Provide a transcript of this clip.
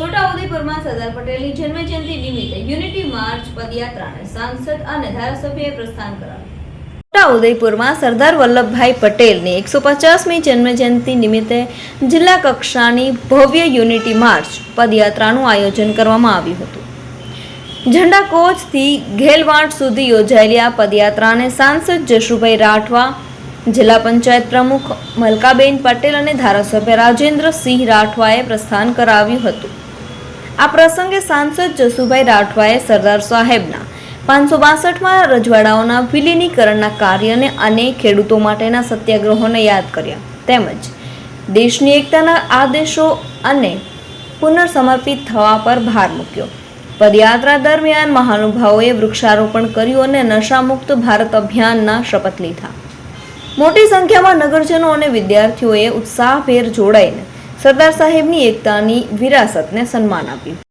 છોટાઉદેપુરમાં સરદાર પટેલની જન્મજયંતિ નિમિત્તે યુનિટી માર્ચ પદયાત્રાને સાંસદ અને ધારાસભ્યએ પ્રસ્થાન કરાવ્યું. છોટાઉદેપુરમાં સરદાર વલ્લભભાઈ પટેલની એકસો પચાસમી જન્મજયંતિ નિમિત્તે જિલ્લા કક્ષાની ભવ્ય યુનિટી માર્ચ પદયાત્રાનું આયોજન કરવામાં આવ્યું હતું. ઝંડા કોચથી ઘેલવાંટ સુધી યોજાયેલી આ પદયાત્રાને સાંસદ જશુભાઈ રાઠવા, જિલ્લા પંચાયત પ્રમુખ મલકાબેન પટેલ અને ધારાસભ્ય રાજેન્દ્રસિંહ રાઠવાએ પ્રસ્થાન કરાવ્યું હતું. આ પ્રસંગે સાંસદ જસુભાઈ રાઠવાએ સરદાર સાહેબના પાંચસો બાસઠમાં રજવાડાઓના વિલીનીકરણના કાર્યને અને ખેડૂતો માટેના સત્યાગ્રહોને યાદ કર્યા. તેમજ દેશની એકતાના આદેશો અને પુનર્સમર્પિત થવા પર ભાર મૂક્યો. પદયાત્રા દરમિયાન મહાનુભાવોએ વૃક્ષારોપણ કર્યું અને નશામુક્ત ભારત અભિયાનના શપથ લીધા. મોટી સંખ્યામાં નગરજનો અને વિદ્યાર્થીઓએ ઉત્સાહભેર જોડાઈને સરદાર સાહેબની એકતાની વિરાસતને સન્માન આપ્યું.